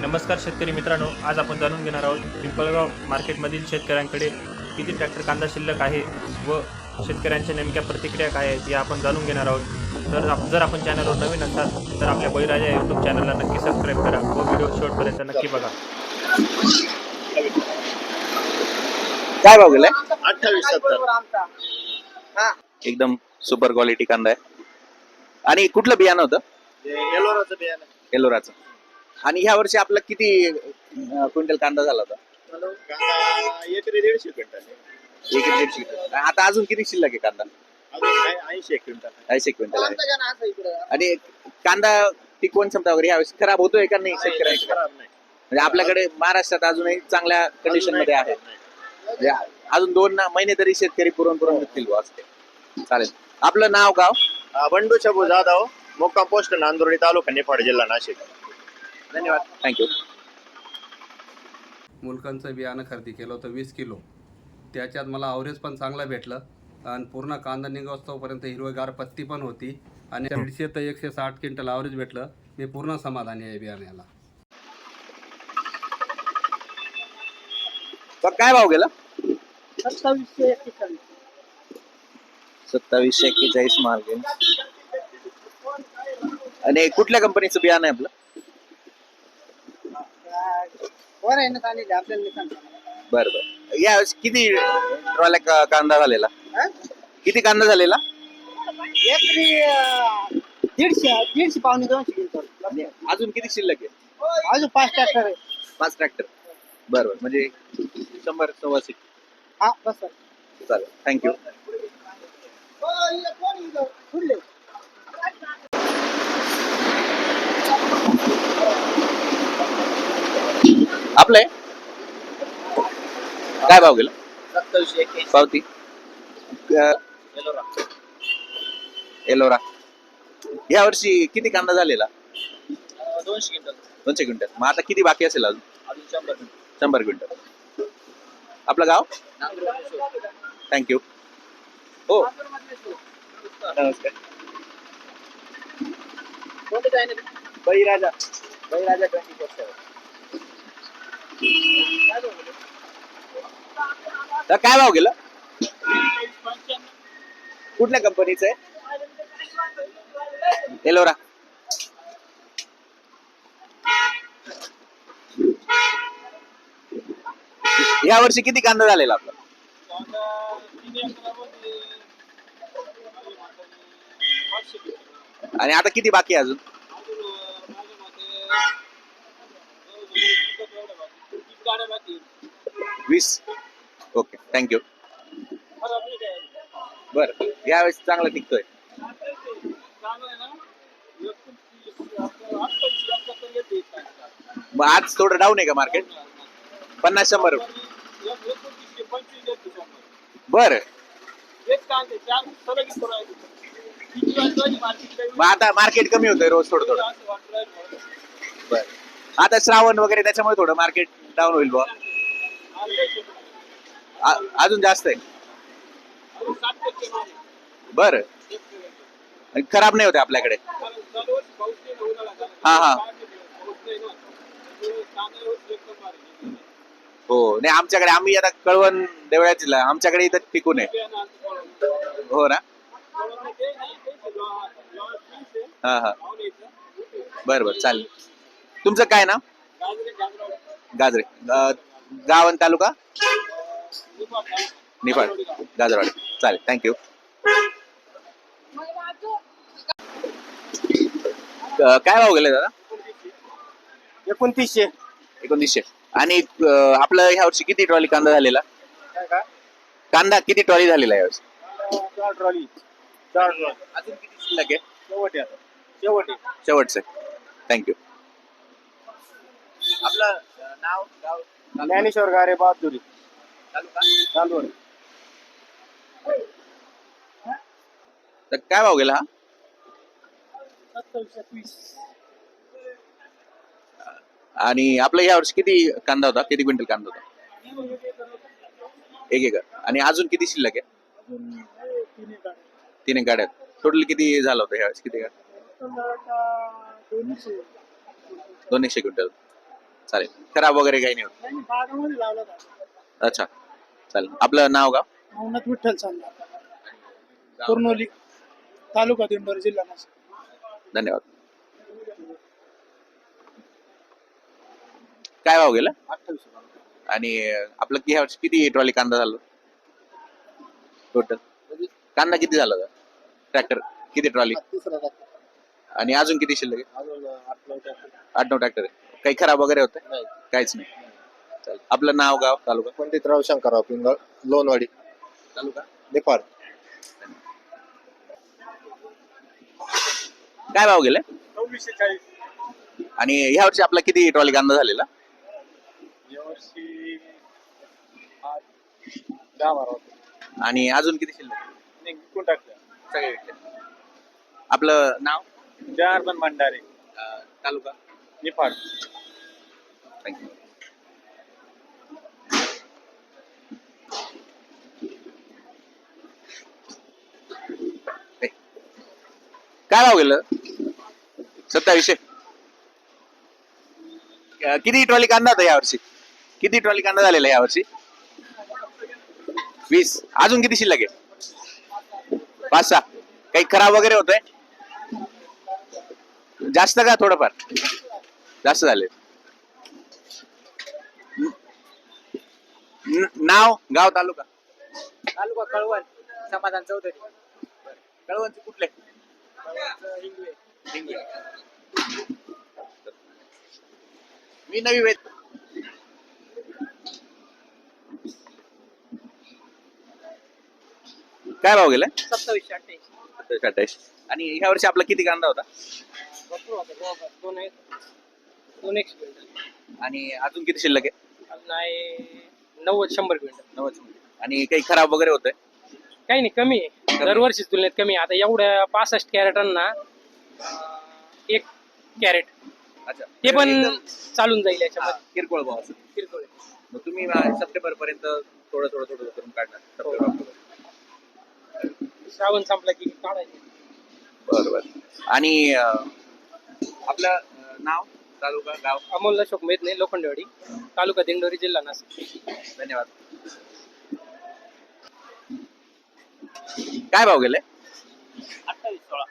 नमस्कार शेतकरी मित्रांनो आज आपण जाणून घेणार आहोत पिंपळगाव मार्केटमधील शेतकऱ्यांकडे किती ट्रॅक्टर कांदा शिल्लक आहे व शेतकऱ्यांच्या नेमक्या प्रतिक्रिया काय आहेत या आपण जाणून घेणार आहोत. तर आप- जर आपण चॅनलवर नवीन असाल तर आपल्या बळीराजा यूट्यूब चॅनलला नक्की सबस्क्राईब करा व व्हिडिओ शेवटपर्यंत नक्की बघा. काय भाव गेलाय? अठ्ठावीस सत्तर. एकदम सुपर क्वालिटी कांदा आहे. आणि कुठलं बियाणं होतं? एलोराचं बियाणं एलोराचं. आणि ह्या वर्षी आपला किती क्विंटल कांदा झाला होता? एकरी दीडशे क्विंटल एक दीडशे क्विंटल. आता अजून किती शिल्लक आहे कांदा? अजून ऐंशी एक क्विंटल ऐंशी क्विंटल आहे. आणि कांदा टिकवण क्षमता वगैरे यावेळेस खराब होतोय का नाही? शेतकऱ्यांची खराब नाही. म्हणजे आपल्याकडे महाराष्ट्रात अजूनही चांगल्या कंडिशनमध्ये आहे. म्हणजे अजून दोन महिने तरी शेतकरी पुरण पुरण निघतील बुवा असते चालेल. आपलं नाव गाव? बंडू शबू जाधव मुक्काम पोस्ट नांदुर्डी तालुका निफाड जिल्हा नाशिक. धन्यवाद. थँक्यू मुलकांचं बियाणं खरेदी केलं होतं वीस किलो. त्याच्यात मला आवरेज पण चांगलं भेटलं. आणि पूर्ण कांदा निघोस्तोपर्यंत हिरवेगार पत्ती पण होती. आणि दीडशे ते एकशे साठ क्विंटल आवरेज भेटलं. मी पूर्ण समाधानी आहे बियाण्याला. तर काय भाव गेला? सत्तावीसशे एक्केचाळीस. सत्तावीसशे एक्केचाळीस मार्ग आणि कुठल्या कंपनीचं बियाणं आहे आपलं? वर आहे ना चालेल आपल्याला नाही सांगता बरं. बरं यावेळेस किती ट्रॉल्या का- कांदा झालेला? हा? किती कांदा झालेला? एकरी अं, दीडशे दीडशे पावणे दोनशे अजून किती शिल्लक आहे? अजून पाच ट्रॅक्टर आहे. पाच ट्रॅक्टर बरं बरं. म्हणजे शंभर सव्वाशे हा बस सर. चालेल. थँक्यू आपलं काय भाव गेला? सत्तावीसशे एक्क्याऐंशी पावती? अं, एलोरा या वर्षी किती कांदा झालेला? दोनशे क्विंटल. दोनशे क्विंटल. मग आता किती बाकी असेल अजून? अजून शंभर शंभर क्विंटल. आपलं गाव? थँक्यू हो. नमस्कार. बळीराजा. बळीराजा ट्वेंटी फोर सेवन तर काय भाव गेलं? कुठल्या कंपनीचं आहे? एलोरा. या वर्षी किती कांदा झालेला आपला? आणि आता किती बाकी अजून? वीस? ओके थँक्यू बर यावेळेस चांगला टिकतोय मग आज थोडं डाऊन आहे का मार्केट पन्नास शंभर बर. मग आता मार्केट कमी होतंय रोज थोडं थोडं. बर. आता श्रावण वगैरे त्याच्यामुळे थोडं मार्केट डाऊन होईल बा अजून जास्त आहे. बर. खराब नाही होते आपल्याकडे. हा हा. हो नाही आमच्याकडे आम्ही आता कळवण देवळ्यातील आमच्याकडे इथं टिकून आहे. हो ना? हा हा. बर बर चालेल. तुमचं काय ना गाजरे. गाव आणि तालुका? निफाड. गाजरवाडी. चालेल. थँक्यू काय भाव गेले दादा? एकोणतीसशे. एकोणतीसशे. आणि आपलं ह्या वर्षी किती ट्रॉली कांदा झालेला? कांदा किती ट्रॉली झालेला यावर्षी चार ट्रॉली. चार ट्रॉली. अजून किती शिल्लक शेवट आहे. शेवटचं थँक्यू आपलं अं, नाव गाव ज्ञानेश्वर गारे बहादुरी. तालुका? चांदवड. तर काय भाव गेला हा? आणि आपलं ह्या वर्षी किती कांदा होता? किती क्विंटल कांदा होता? एक एकर. आणि अजून किती शिल्लक आहे? तीन एक गाड्यात टोटल किती झालं होतं ह्या वेळेस किती गाड्या दोन एकशे क्विंटल. चालेल. खराब वगैरे काही नाही होत. त्यांनी बागामध्ये लावला होता. अच्छा. चालेल. आपलं नाव गाव नवनाथ विठ्ठल कुर्नोली तालुका दिंडोरी जिल्हा नाशिक. धन्यवाद. काय भाव गेला? आणि आपलं की ह्या वर्षी किती ट्रॉली कांदा झाला? टोटल कांदा किती झाला ट्रॅक्टर किती ट्रॉली? आणि अजून किती शिल्लक आहे? आठ नऊ ट्रॅक्टर आहे. काही खराब वगैरे होत काहीच नाही. आपलं नाव गाव तालुका? पंडितराव शंकरराव पिंगळ लोणवाडी. तालुका? निफाड काय भाव गेले? आणि ह्या वर्षी आपला किती ट्रॉली कांदा झालेला? आणि अजून किती शिल्लक? सगळे. आपलं नाव? जनार्दन भंडारे. तालुका? निफाड थँक्यू काय भाव गेलं? सत्तावीसशे. किती ट्रॉली कांदा होता यावर्षी? किती ट्रॉली कांदा झालेला आहे यावर्षी? वीस. अजून किती शिल्लक आहे? पाच सहा. काही खराब वगैरे होतंय? जास्त का थोडंफार? जास्त झाले. न- नाव गाव तालुका. तालुका कळवण समाधान चौधरी. कळवणचे कुठले? मी नवी वेद काय भाव गेलाय सत्तावीसशे अठ्ठ्याऐंशी. अठ्ठावीस आणि ह्या वर्षी आपला किती कांदा होता? भरपूर होतं जवळपास दोन एक दोन क्विंटल आणि अजून किती शिल्लक आहे? अजून आहे नव्वद शंभर क्विंटल. नव्वद आणि काही खराब वगैरे होतंय? काही नाही कमी आहे. दरवर्षीच तुलनेत कमी आहे. आता एवढ्या पासष्ट कॅरेटांना अं, एक कॅरेट. अच्छा. ते पण एकदम, चालून जाईल हा, याच्यामध्ये किरकोळ भाव किरकोळ. मग तुम्ही सप्टेंबर पर्यंत थोडं थोडं थोडं करून काढणार. September October. श्रावण संपला की काढायचे. बरं बरं आणि अं, आपलं अं, नाव? तालुका गाव अमोल अशोक मेदने लोखंडवाडी तालुका दिंडोरी जिल्हा नाशिक. धन्यवाद. काय भाव गेले? अठ्ठावीस सोळा.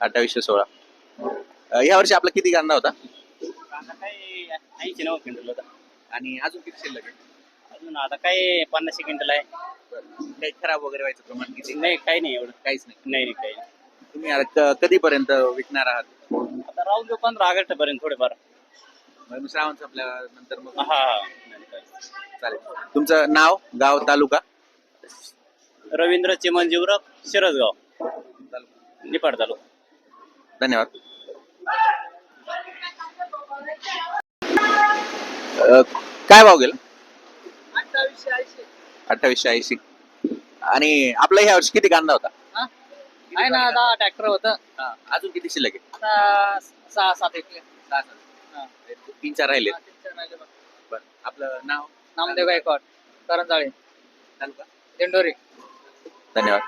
अठ्ठावीसशे सोळा. अं, ह्या वर्षी आपला किती कांदा होता? कांदा काय ऐंशी नव्वद क्विंटल होता. आणि अजून किती शिल्लक आहे? अजून आता काय पन्नासशे क्विंटल आहे. काही खराब वगैरे व्हायचं प्रमाण किती? नाही काही नाही एवढं. काहीच नाही. नाही नाही काही नाही. तुम्ही आता कधीपर्यंत विकणार आहात? आता राहून देऊ पंधरा ऑगस्ट पर्यंत थोडेफार. मग श्रावण संपल्यानंतर मग हा हा. चालेल. तुमचं नाव गाव तालुका? रवींद्र चिमन जीवरक शिरसगाव. तालुका निपाड तालुका. धन्यवाद. अं, काय भाव गेला? अठ्ठावीसशे ऐंशी. आणि आपला ह्या वर्षी किती कांदा होता? आहे ना दहा ट्रॅक्टर होतं हा, अजून किती शिल्लक आहे आता सहा सात एक सहा, सात. तीन चार राहिले बरं आपलं नाव नामदेव गायकवाड करंजाळे तालुका दिंडोरी धन्यवाद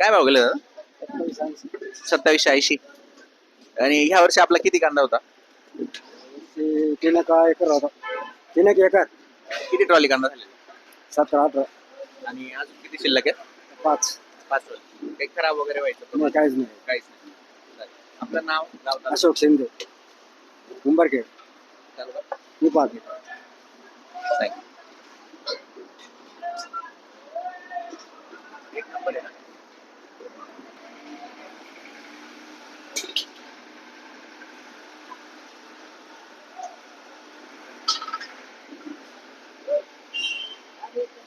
काय भाव गेलं? सत्तावीसशे ऐंशी आणि ह्या वर्षी आपला किती कांदा होता तीन एक एकर होता तीन एक एकर किती ट्रॉली कांदा झाले? सतरा अठरा आणि अजून किती शिल्लक आहे? पाच. पाच ट्रॉली काही खराब वगैरे व्हायचं प्रमाण? काहीच नाही. काहीच नाही. चालेल. आपलं नाव गाव तालुका, अशोक शिंदे. उंबरखेड. तालुका निपाड Thank you. एक नंबर आहे ना?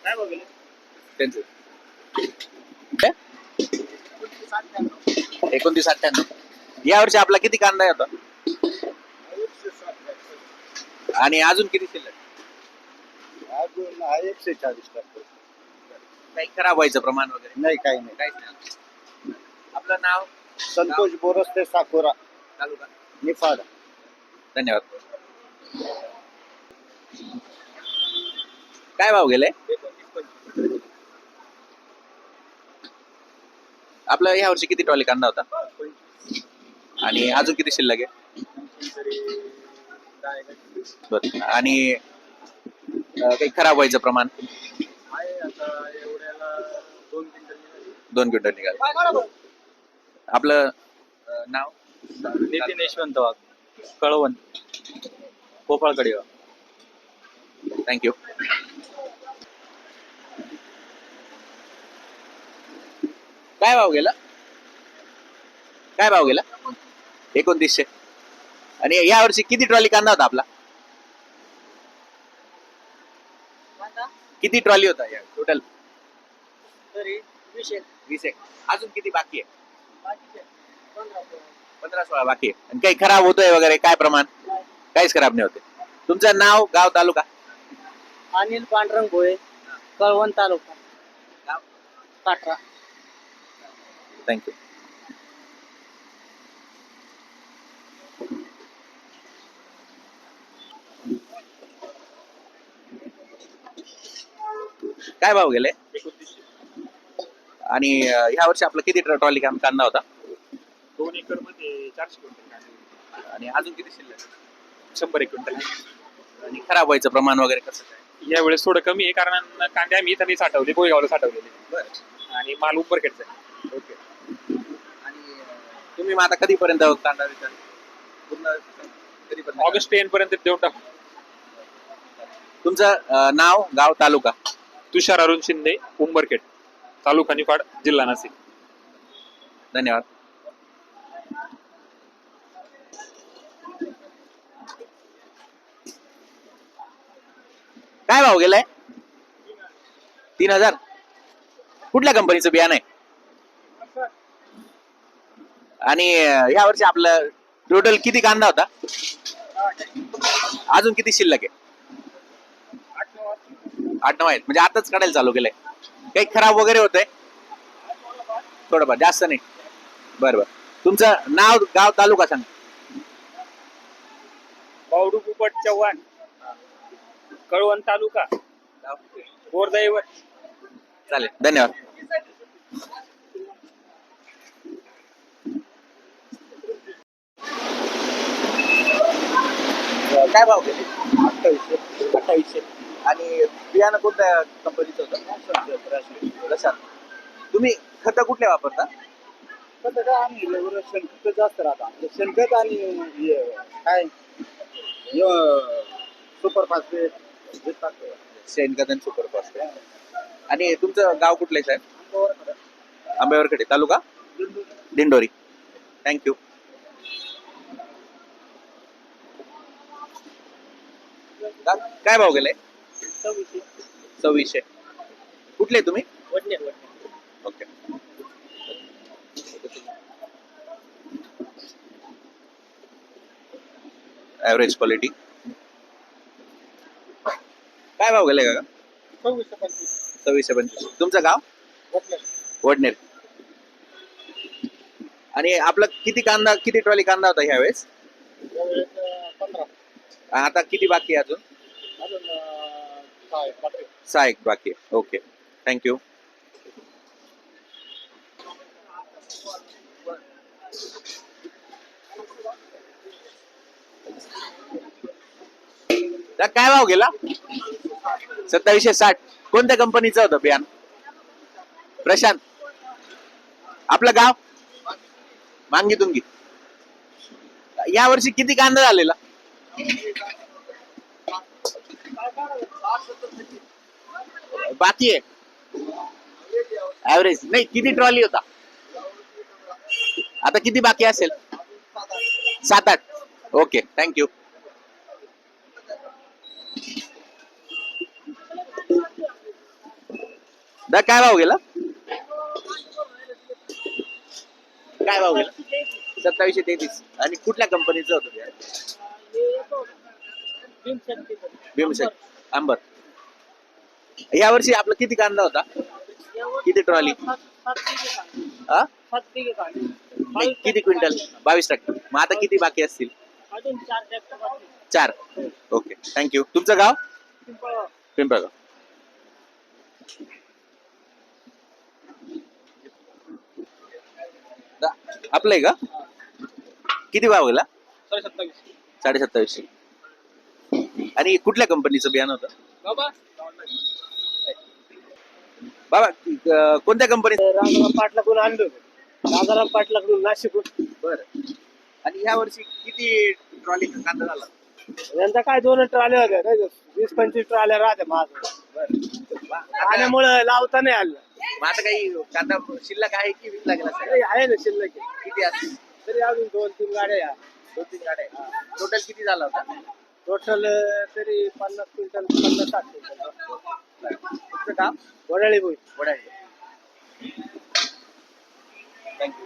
काय बघले त्यांचं. काय? एकोणतीस अठ्ठ्याण्णव. या वर्षी आपला किती कांदा आता? आणि अजून किती शिल्लक? अजून एकशे चाळीस काही खराब व्हायचं प्रमाण वगैरे? नाही काही नाही. काहीच नाही आपलं नाव? संतोष बोरस्ते साकोरा तालुका? निफाड. धन्यवाद. काय भाव गेले? आपलं ह्या वर्षी किती ट्रॉली कांदा होता? आणि अजून किती शिल्लक आहे? बरं. आणि काही खराब व्हायचं प्रमाण? दोन क्विंटल निघाल. आपलं नाव? नितीन यशवंत वाघ. कळवण. कोफळकडे थँक्यू काय भाव गेला? काय भाव गेला? एकोणतीसशे. आणि या वर्षी किती ट्रॉली कांदा होता आपला? किती ट्रॉली होता या टोटल वीस एक. अजून किती बाकी आहे? पंधरा सोळा. बाकी आहे. आणि काही खराब होतोय वगैरे काय प्रमाण? काहीच खराब नाही होते. तुमचं नाव गाव तालुका? अनिल पांडरंग भोये कळवण तालुका. गाव? काठरा. थँक्यू काय भाव गेले? आणि ह्या वर्षी आपलं किती ट्रॉ- ट्रॉली काम कांदा होता? दोन एकरमध्ये चारशे क्विंटल आणि अजून किती शिल्लक शंभर एक क्विंटल. आणि खराब व्हायचं प्रमाण वगैरे कसं काय? यावेळेस थोडं कमी आहे कारण कांदे आम्ही इथं साठवले बोईगावला साठवलेले. बरं. आणि माल उंबरखेडचा आहे. ओके. तुम्ही मग आता कधीपर्यंत कांदा विकाल पूर्ण कधीपर्यंत? ऑगस्ट टेन पर्यंत देऊन टाकू. तुमचं अं, नाव गाव तालुका? तुषार अरुण शिंदे उंबरखेड तालुका निफाड जिल्हा नाशिक. धन्यवाद. काय भाव गेलाय? तीन हजार. कुठल्या कंपनीचं बियाणं आहे? आणि अं, या वर्षी आपलं टोटल किती कांदा होता? अजून किती शिल्लक आहे? आठ नऊ आहेत. म्हणजे आताच काढायला चालू केलंय. काही खराब वगैरे होतंय? थोडंफार जास्त नाही. बरं बरं. तुमचं नाव गाव तालुका सांग. बावडू कुपट चव्हाण. कळवण तालुका. चालेल. धन्यवाद. काय भाव गेले? अठ्ठावीसशे. अठ्ठावीसशे. आणि बियाणं कोणत्या कंपनीचं होतं? कशा तुम्ही खत कुठल्या वापरता? शेणखत जास्त राहतात शेणखत आणि हे काय? Super phosphate. शेणखत आणि सुपर फॉस्फेट. आणि तुमचं गाव कुठलं आहे साहेब? आंबेवरकडे. तालुका? दिंडोरी. थँक्यू काय भाव गेलाय? सव्वीसशे. कुठले तुम्ही? ओके. ॲव्हरेज क्वालिटी काय भाव गेलाय का सव्वीसशे पंचवीस. तुमचं गाव? वडनेर. आणि आपला किती कांदा किती ट्रॉली कांदा होता ह्यावेळेस? आता किती बाकी अजून? साहेब बाकी. ओके. थँक्यू काय भाव गेला? सत्तावीसशे साठ. कोणत्या कंपनीचं होतं बियाण? प्रशांत. आपलं गाव? मांगी तुंगी या वर्षी किती कांदा झालेला? बाकी आहे. ऍव्हरेज नाही किती ट्रॉली होता? आता किती बाकी असेल? सात आठ. ओके थँक्यू दा काय भाव गेला? काय भाव गेला? सत्तावीसशे तेहतीस. आणि कुठल्या कंपनीचं होतं ते? भीमसेन आंबर या वर्षी आपला किती कांदा होता? किती ट्रॉली? हा? नाही, किती क्विंटल? बावीस टक्के. मग आता किती बाकी असतील? चार. ओके. थँक्यू तुमचं गाव? पिंपळगाव. आपलं आहे का? किती भाव गेला? साडे सत्तावीस साडे सत्तावीसशे आणि कुठल्या कंपनीचं बियाणं होतं? बाबा बाबा अं, कोणत्या कंपनी राजाराम पाटलाकडून आणलं. राजाराम पाटलाकडून नाशिकहून. बरं. आणि ह्या वर्षी किती ट्रॉली कांदा झाला? यांचा काय दोन ट्राल्या होत्या नाही का? वीस पंचवीस ट्राल्या राहत्या माझं पाण्यामुळे लावता नाही आलं. आता काही कांदा शिल्लक आहे की विकला गेला? तरी आहे ना शिल्लक. किती असतील तरी अजून दोन तीन गाड्या या. दोन तीन गाड्या टोटल किती झाला होता? टोटल तरी पन्नास क्विंटल पन्नास साठ क्विंटल. तुमचं काम? वडाळी बोई वडाळी. थँक्यू